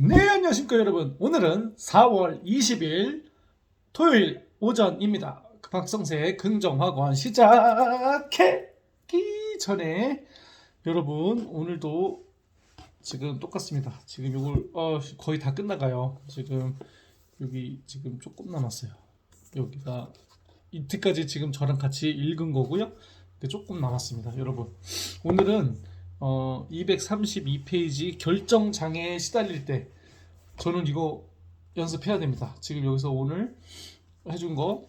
네, 안녕하십니까 여러분. 오늘은 4월 20일 토요일 오전입니다. 그 박성세의 긍정학원 시작하기 전에 여러분 오늘도 지금 똑같습니다. 지금 이걸 어, 거의 다 끝나가요. 지금 여기 지금 조금 남았어요. 여기가 이때까지 지금 저랑 같이 읽은 거고요. 조금 남았습니다, 여러분. 오늘은 어, 232페이지 결정 장애에 시달릴 때 저는 이거 연습해야 됩니다. 지금 여기서 오늘 해준 거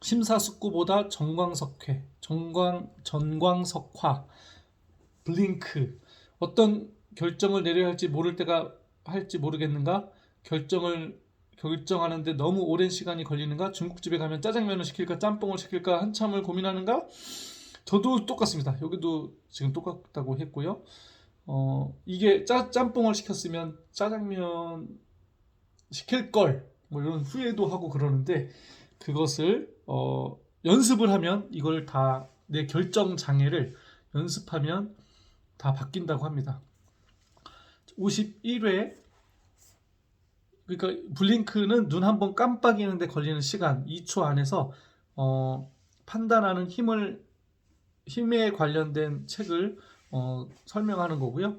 심사숙고보다 정광석회, 정광 전광석화, 블링크 어떤 결정을 내려야 할지 모를 때가 할지 모르겠는가? 결정을 결정하는데 너무 오랜 시간이 걸리는가? 중국집에 가면 짜장면을 시킬까 짬뽕을 시킬까 한참을 고민하는가? 저도 똑같습니다. 여기도 지금 똑같다고 했고요. 어, 이게 짜, 짬뽕을 시켰으면 짜장면 시킬 걸, 뭐 이런 후회도 하고 그러는데 그것을 어, 연습을 하면 이걸 다 내 결정 장애를 연습하면 다 바뀐다고 합니다. 51회 그러니까 블링크는 눈 한 번 깜빡이는데 걸리는 시간 2초 안에서 어, 판단하는 힘을 힘에 관련된 책을 어, 설명하는 거고요.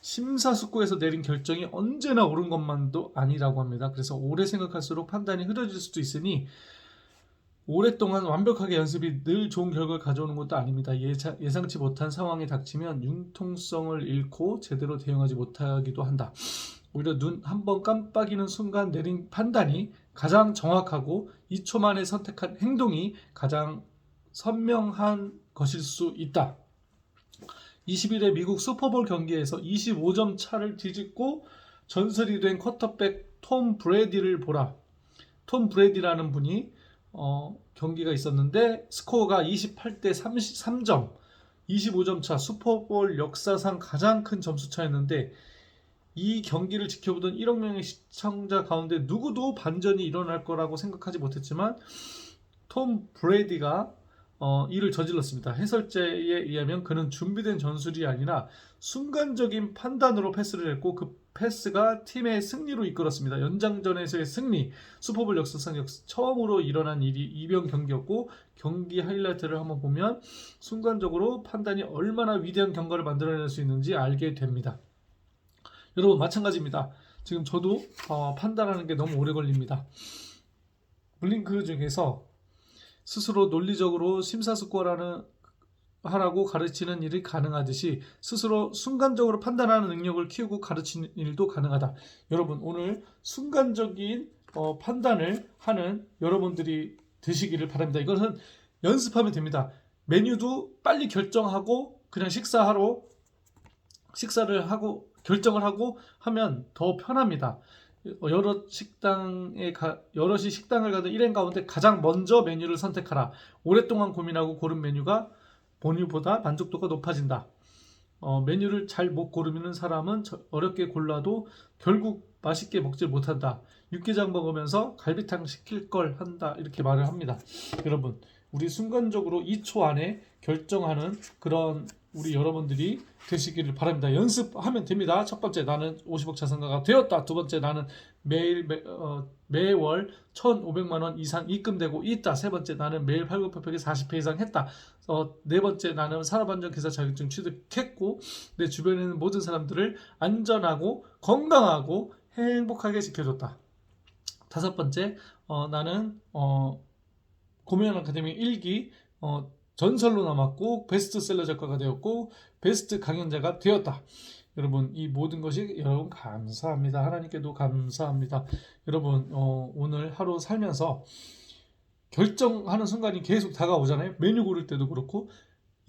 심사숙고에서 내린 결정이 언제나 옳은 것만도 아니라고 합니다. 그래서 오래 생각할수록 판단이 흐려질 수도 있으니 오랫동안 완벽하게 연습이 늘 좋은 결과를 가져오는 것도 아닙니다. 예사, 예상치 못한 상황이 닥치면 융통성을 잃고 제대로 대응하지 못하기도 한다. 오히려 눈 한 번 깜빡이는 순간 내린 판단이 가장 정확하고 2초 만에 선택한 행동이 가장 선명한 것일 수 있다. 20일의 미국 슈퍼볼 경기에서 25점 차를 뒤집고 전설이 된 쿼터백 톰 브레디를 보라. 톰 브레디라는 분이 어, 경기가 있었는데 스코어가 28대 33점, 25점 차 슈퍼볼 역사상 가장 큰 점수 차였는데 이 경기를 지켜보던 1억 명의 시청자 가운데 누구도 반전이 일어날 거라고 생각하지 못했지만 톰 브레디가 어, 이를 저질렀습니다. 해설자에 의하면 그는 준비된 전술이 아니라 순간적인 판단으로 패스를 했고 그 패스가 팀의 승리로 이끌었습니다. 연장전에서의 승리, 슈퍼볼 역사상 역 처음으로 일어난 일이 이변 경기였고 경기 하이라이트를 한번 보면 순간적으로 판단이 얼마나 위대한 경과를 만들어낼 수 있는지 알게 됩니다. 여러분 마찬가지입니다. 지금 저도 어, 판단하는 게 너무 오래 걸립니다. 블링크 중에서 스스로 논리적으로 심사숙고라는 하라고 가르치는 일이 가능하듯이 스스로 순간적으로 판단하는 능력을 키우고 가르치는 일도 가능하다. 여러분 오늘 순간적인 어, 판단을 하는 여러분들이 되시기를 바랍니다. 이것은 연습하면 됩니다. 메뉴도 빨리 결정하고 그냥 식사하러 식사를 하고 결정을 하고 하면 더 편합니다. 여러 식당에 가, 여럿이 식당을 가도 일행 가운데 가장 먼저 메뉴를 선택하라. 오랫동안 고민하고 고른 메뉴가 본유보다 만족도가 높아진다. 어, 메뉴를 잘 못 고르는 사람은 저- 어렵게 골라도 결국 맛있게 먹질 못한다. 육개장 먹으면서 갈비탕 시킬 걸 한다. 이렇게 말을 합니다. 여러분, 우리 순간적으로 2초 안에 결정하는 그런 우리 여러분들이 되시기를 바랍니다. 연습하면 됩니다. 첫 번째 나는 50억 자산가가 되었다. 두 번째 나는 매일 매, 어, 매월 1,500만 원 이상 입금되고 있다. 세 번째 나는 매일 팔굽혀펴기 40회 이상 했다. 어, 네 번째 나는 산업안전기사 자격증 취득했고 내 주변에 있는 모든 사람들을 안전하고 건강하고 행복하게 지켜줬다. 다섯 번째 어, 나는 어, 고민하는 아카데미 1기 어, 전설로 남았고 베스트셀러 작가가 되었고 베스트 강연자가 되었다. 여러분 이 모든 것이 여러분 감사합니다. 하나님께도 감사합니다. 여러분 어, 오늘 하루 살면서 결정하는 순간이 계속 다가오잖아요. 메뉴 고를 때도 그렇고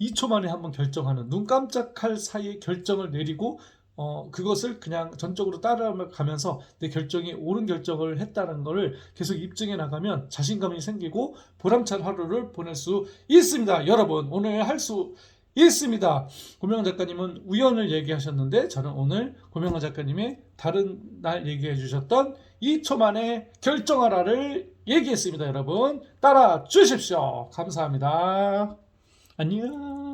2초 만에 한번 결정하는 눈 깜짝할 사이에 결정을 내리고 어, 그것을 그냥 전적으로 따라가면서 내 결정이 옳은 결정을 했다는 것을 계속 입증해 나가면 자신감이 생기고 보람찬 하루를 보낼 수 있습니다. 여러분, 오늘 할 수 있습니다. 고명환 작가님은 우연을 얘기하셨는데 저는 오늘 고명환 작가님의 다른 날 얘기해 주셨던 2초 만에 결정하라를 얘기했습니다. 여러분, 따라 주십시오. 감사합니다. 안녕.